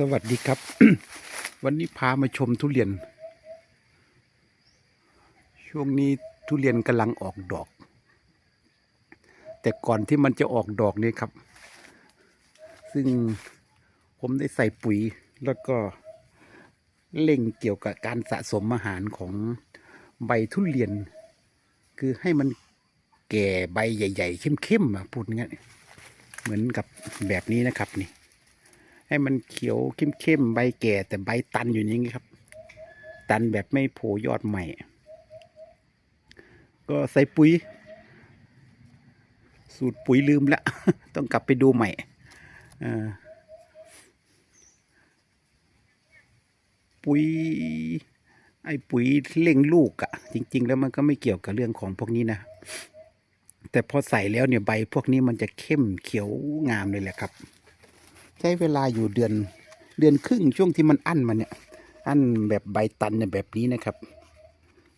สวัสดีครับ วันนี้พามาชมทุเรียน ช่วงนี้ทุเรียนกำลังออกดอก แต่ก่อนที่มันจะออกดอกนี่ครับ ซึ่งผมได้ใส่ปุ๋ยแล้วก็เล่งเกี่ยวกับการสะสมอาหารของใบทุเรียน คือให้มันแก่ใบใหญ่ ๆ เข้มๆอะพูดงั้นเหมือนกับแบบนี้นะครับนี่ ให้มันเขียวเข้มๆใบแก่แต่ใบตันอยู่อย่างนี้ครับ ตันแบบไม่โผล่ยอดใหม่ ก็ใส่ปุ๋ย สูตรปุ๋ยลืมละ ต้องกลับไปดูใหม่ปุ๋ยไอ้ปุ๋ยเล่งลูกอะจริง ๆ แล้วมันก็ไม่เกี่ยวกับเรื่องของพวกนี้นะแต่พอใส่แล้วเนี่ยใบพวกนี้มันจะเข้มเขียวงามเลยแหละครับ ใช้เวลาอยู่เดือนเดือนครึ่งช่วงที่มันอั้นมาเนี่ย อั้นแบบใบตันเนี่ยแบบนี้นะครับ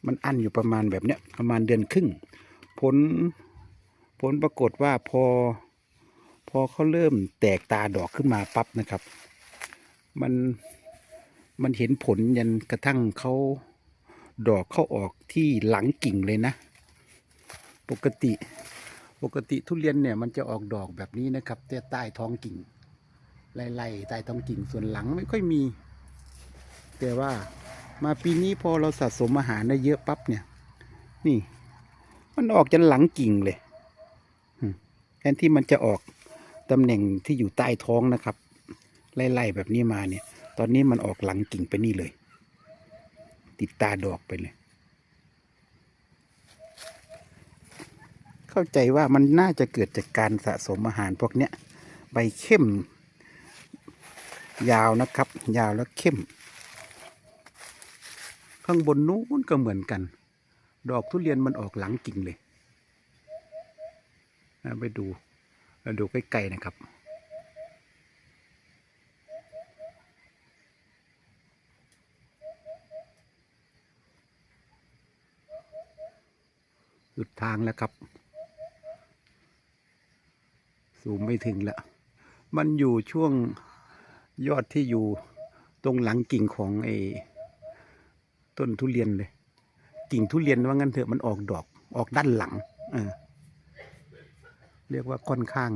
มันอั้นอยู่ประมาณแบบเนี้ยประมาณเดือนครึ่ง ผลผลปรากฏว่าพอ พอเขาเริ่มแตกตาดอกขึ้นมาปั๊บนะครับ มันมันเห็นผลยันกระทั่งเขาดอกเข้าออกที่หลังกิ่งเลยนะ ปกติปกติทุเรียนเนี่ยมันจะออกดอกแบบนี้นะครับแต่ใต้ท้องกิ่ง ไล่ๆใต้ท้องกิ่งส่วนหลังไม่ค่อยมี แต่ว่ามาปีนี้พอเราสะสมอาหารได้เยอะปั๊บเนี่ย นี่ มันออกจนหลังกิ่งเลยแทนที่มันจะออกตำแหน่งที่อยู่ใต้ท้องนะครับ ไล่ๆแบบนี้มาเนี่ย ตอนนี้มันออกหลังกิ่งไปนี่เลย ติดตาดอกไปเลย เข้าใจว่ามันน่าจะเกิดจากการสะสมอาหารพวกเนี้ย ใบเข้ม ยาวนะครับ ยาวแล้วเข้ม ข้างบนนู้นก็เหมือนกัน ดอกทุเรียนมันออกหลังกิ่งเลยไปดูเราดูใกล้ๆนะครับสุดทางแล้วครับ สูงไม่ถึงแล้ว มันอยู่ช่วง ยอดที่อยู่ตรงหลังกิ่งของไอ้ต้นทุเรียนเลย กิ่งทุเรียนว่างั้นเถอะมันออกดอกออกด้านหลังเออเรียกว่าค่อนข้าง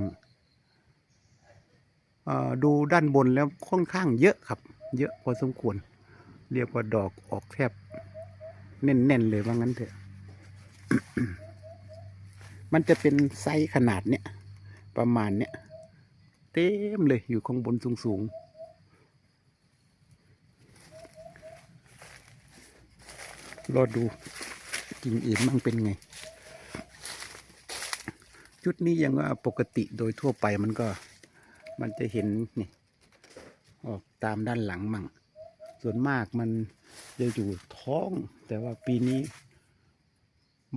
อ่อดูด้านบนแล้วค่อนข้างเยอะครับ เยอะพอสมควร เรียกว่าดอกออกแทบแน่นๆเลยว่างั้นเถอะ มันจะเป็นไซส์ขนาดเนี้ยประมาณเนี้ยเต็มเลยอยู่ข้างบนสูงๆ รอดูกิ่งอื่นมั่งเป็นไง ชุดนี้ยังว่าปกติโดยทั่วไปมันก็มันจะเห็นนี่ออกตามด้านหลังมั่ง ส่วนมากมันจะอยู่ท้อง แต่ว่าปีนี้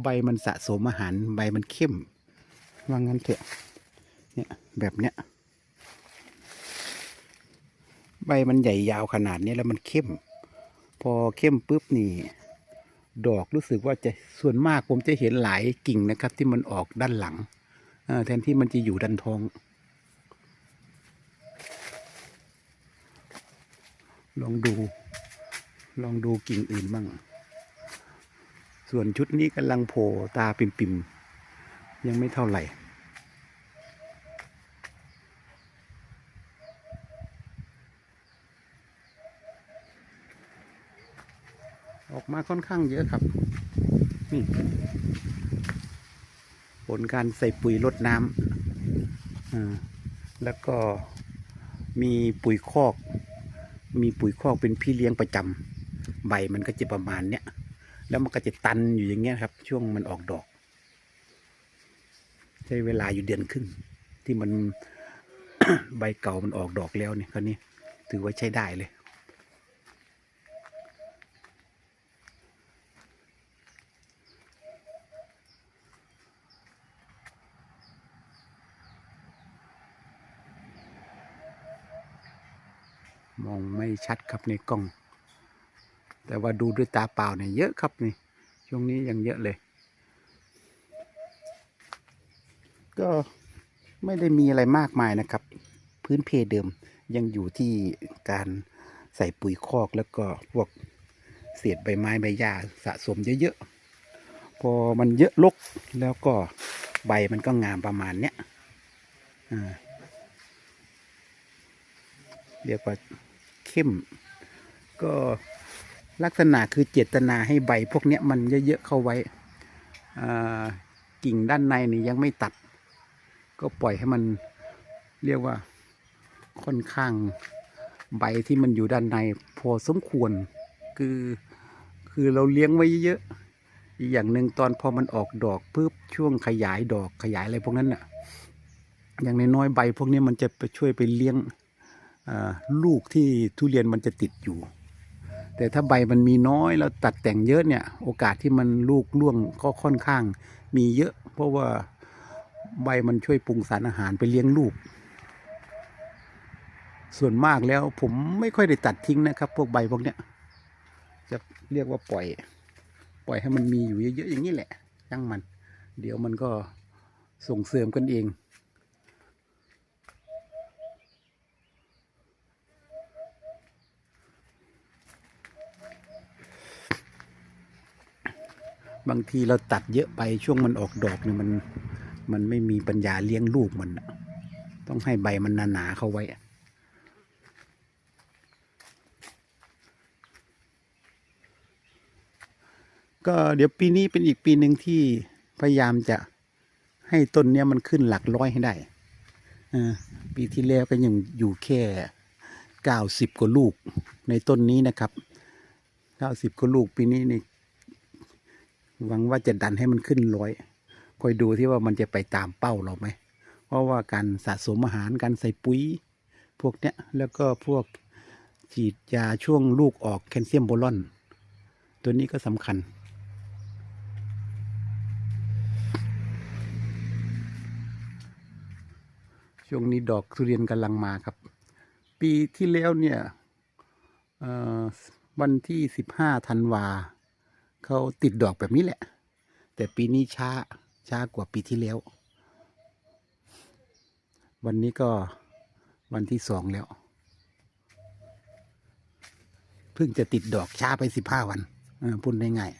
ใบมันสะสมอาหารใบมันเข้มว่างั้นเถอะเนี่ยแบบเนี้ยใบมันใหญ่ยาวขนาดนี้แล้วมันเข้ม พอเข้มปุ๊บนี่ ดอกรู้สึกว่าจะส่วนมากผมจะเห็นหลายกิ่งนะครับ ที่มันออกด้านหลังแทนที่มันจะอยู่ด้านท้อง ลองดู ลองดูกิ่งอื่นบ้าง ส่วนชุดนี้กำลังโผล่ตาปิ่มๆ ยังไม่เท่าไหร่ ออกมาค่อนข้างเยอะครับ นี่ ผลการใส่ปุ๋ยลดน้ำแล้วก็มีปุ๋ยคอก มีปุ๋ยคอกเป็นพี่เลี้ยงประจำใบมันก็จะประมาณเนี้ย แล้วมันก็จะตันอยู่อย่างเงี้ยครับ ช่วงมันออกดอก ใช้เวลาอยู่เดือนครึ่ง ที่มันใบเก่ามันออกดอกแล้วเนี่ยคราวนี้ถือว่าใช้ได้เลย มองไม่ชัดครับในกล้อง แต่ว่าดูด้วยตาเปล่าเนี่ยเยอะครับนี่ช่วงนี้ยังเยอะเลย ก็ไม่ได้มีอะไรมากมายนะครับ พื้นเพเดิมยังอยู่ที่การใส่ปุ๋ยคอกแล้วก็พวกเศษใบไม้ใบหญ้าสะสมเยอะๆ พอมันเยอะลกแล้วก็ใบมันก็งามประมาณเนี้ย อ่า เรียกว่า เข้ม ก็ลักษณะคือเจตนาให้ใบพวกเนี้ยมันเยอะๆเข้าไว้อ่ากิ่งด้านในนี่ยังไม่ตัด ก็ปล่อยให้มันเรียกว่าค่อนข้างใบที่มันอยู่ด้านในพอสมควร คือคือเราเลี้ยงไว้เยอะๆอีกอย่างหนึ่งตอนพอมันออกดอกปุ๊บช่วงขยายดอกขยายอะไรพวกนั้นน่ะ อย่างน้อยๆใบพวกนี้มันจะไปช่วยไปเลี้ยง ลูกที่ทุเรียนมันจะติดอยู่ แต่ถ้าใบมันมีน้อยแล้วตัดแต่งเยอะเนี่ย โอกาสที่มันลูกร่วงก็ค่อนข้างมีเยอะ เพราะว่าใบมันช่วยปรุงสารอาหารไปเลี้ยงลูก ส่วนมากแล้วผมไม่ค่อยได้ตัดทิ้งนะครับ พวกใบพวกเนี้ยจะเรียกว่าปล่อย ปล่อยให้มันมีอยู่เยอะๆอย่างนี้แหละช่างมัน เดี๋ยวมันก็ส่งเสริมกันเอง บางทีเราตัดเยอะไปช่วงมันออกดอกเนี่ยมันมันไม่มีปัญญาเลี้ยงลูกมันนะต้องให้ใบมันหนาๆเข้าไว้ก็เดี๋ยวปีนี้เป็นอีกปีหนึ่งที่พยายามจะให้ต้นเนี้ยมันขึ้นหลักร้อยให้ได้อปีที่แล้วก็ยังอยู่แค่เก้าสิบกว่าลูกในต้นนี้นะครับเก้าสิบกว่าลูกปีนี้นี่ หวังว่าจะดันให้มันขึ้นร้อยคอยดูที่ว่ามันจะไปตามเป้าเราไหม เพราะว่าการสะสมอาหารการใส่ปุ๋ย พวกเนี้ยแล้วก็พวกฉีดยาช่วงลูกออกแคลเซียมโบรอน ตัวนี้ก็สำคัญ ช่วงนี้ดอกทุเรียนกำลังมาครับ ปีที่แล้วเนี่ยอ่อวันที่สิบห้าธันวา เขาติดดอกแบบนี้แหละ แต่ปีนี้ช้าช้ากว่าปีที่แล้ว วันนี้ก็วันที่สองแล้วเพิ่งจะติดดอกช้าไปสิบห้าวันพูดง่าย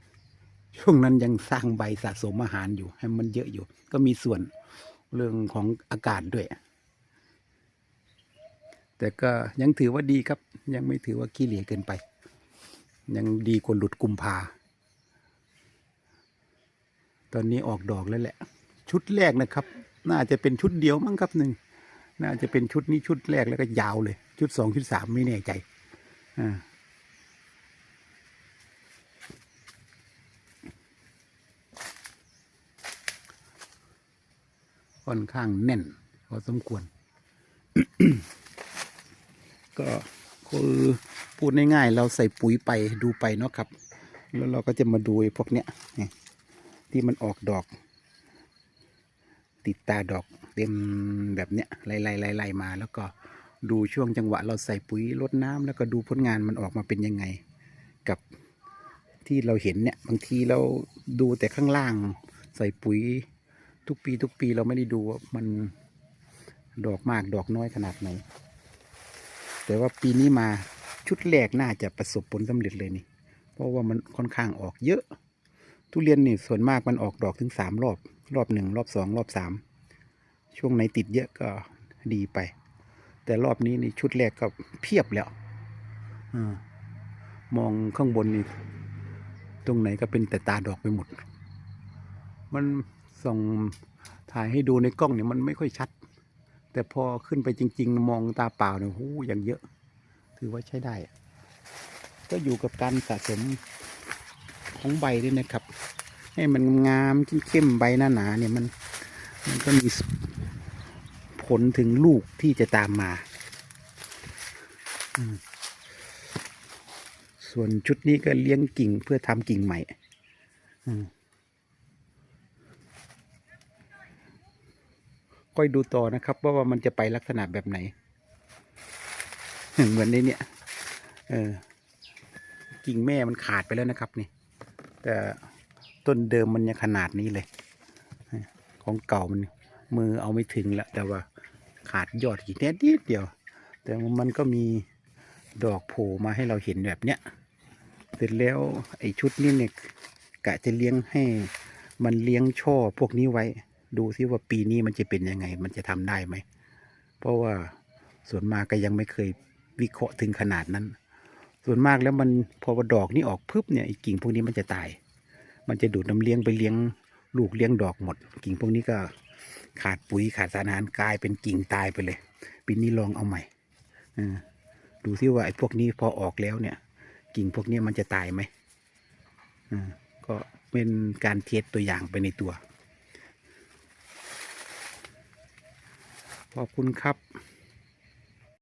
ๆช่วงนั้นยังสร้างใบสะสมอาหารอยู่ ให้มันเยอะอยู่ ก็มีส่วนเรื่องของอากาศด้วย แต่ก็ยังถือว่าดีครับ ยังไม่ถือว่าขี้เหร่เกินไป ยังดีกว่าหลุดกุมภาตอนนี้ออกดอกแล้วแหละ ชุดแรกนะครับ น่าจะเป็นชุดเดียวมั้งครับหนึ่งน่าจะเป็นชุดนี้ชุดแรกแล้วก็ยาวเลย ชุดสองชุดสามไม่แน่ใจอ่าค่อนข้างแน่นพอสมควร ก็ คือพูดง่ายๆเราใส่ปุ๋ยไปดูไปเนาะครับ แล้วเราก็จะมาดูพวกเนี้ยที่มันออกดอก ติดตาดอกเต็มแบบเนี้ยไล่ๆไล่ๆมา แล้วก็ดูช่วงจังหวะเราใส่ปุ๋ยลดน้ำแล้วก็ดูผลงานมันออกมาเป็นยังไง กับที่เราเห็นเนี่ยบางทีเราดูแต่ข้างล่างใส่ปุ๋ยทุกปีทุกปีเราไม่ได้ดูว่ามันดอกมากดอกน้อยขนาดไหน แต่ว่าปีนี้มาชุดแรกน่าจะประสบผลสำเร็จเลยนี่ เพราะว่ามันค่อนข้างออกเยอะ ทุเรียนนี่ส่วนมากมันออกดอกถึงสามรอบ รอบหนึ่งรอบสองรอบสามช่วงไหนติดเยอะก็ดีไป แต่รอบนี้นี่ชุดแรกก็เพียบแล้วอมองข้างบนนี่ตรงไหนก็เป็นแต่ตาดอกไปหมด มันส่องถ่ายให้ดูในกล้องเนี่ยมันไม่ค่อยชัด แต่พอขึ้นไปจริง ๆ มองตาเปล่าเนี่ยโอ้อย่างเยอะ ถือว่าใช้ได้ ก็อยู่กับการสะสมของใบด้วยนะครับ ให้มันงามเข้มๆใบหนาหนาๆเนี่ยมันมันก็มีผลถึงลูกที่จะตามมา ส่วนชุดนี้ก็เลี้ยงกิ่งเพื่อทำกิ่งใหม่ อืม ค่อยดูต่อนะครับว่าว่ามันจะไปลักษณะแบบไหน เหมือนในเนี่ยเออกิ่งแม่มันขาดไปแล้วนะครับนี่แต่ต้นเดิมมันยังขนาดนี้เลย ของเก่ามันมือเอาไม่ถึงแล้วแต่ว่าขาดยอดกี่แค่นิดเดียว แต่มันก็มีดอกโผล่มาให้เราเห็นแบบเนี้ยเสร็จแล้วไอ้ชุดนี้เนี่ยกะจะเลี้ยงให้มันเลี้ยงช่อพวกนี้ไว้ ดูซิว่าปีนี้มันจะเป็นยังไง มันจะทำได้ไหม เพราะว่าส่วนมากก็ยังไม่เคยวิเคราะห์ถึงขนาดนั้น ส่วนมากแล้วมันพอดอกนี้ออกปุ๊บเนี่ยกิ่งพวกนี้มันจะตาย มันจะดูดน้ำเลี้ยงไปเลี้ยงลูกเลี้ยงดอกหมด กิ่งพวกนี้ก็ขาดปุ๋ยขาดสารอาหารกลายเป็นกิ่งตายไปเลย ปีนี้ลองเอาใหม่อดูซิว่าไอ้พวกนี้พอออกแล้วเนี่ย กิ่งพวกนี้มันจะตายไหมอ่าก็เป็นการเทสตัวอย่างไปในตัว ขอบคุณครับ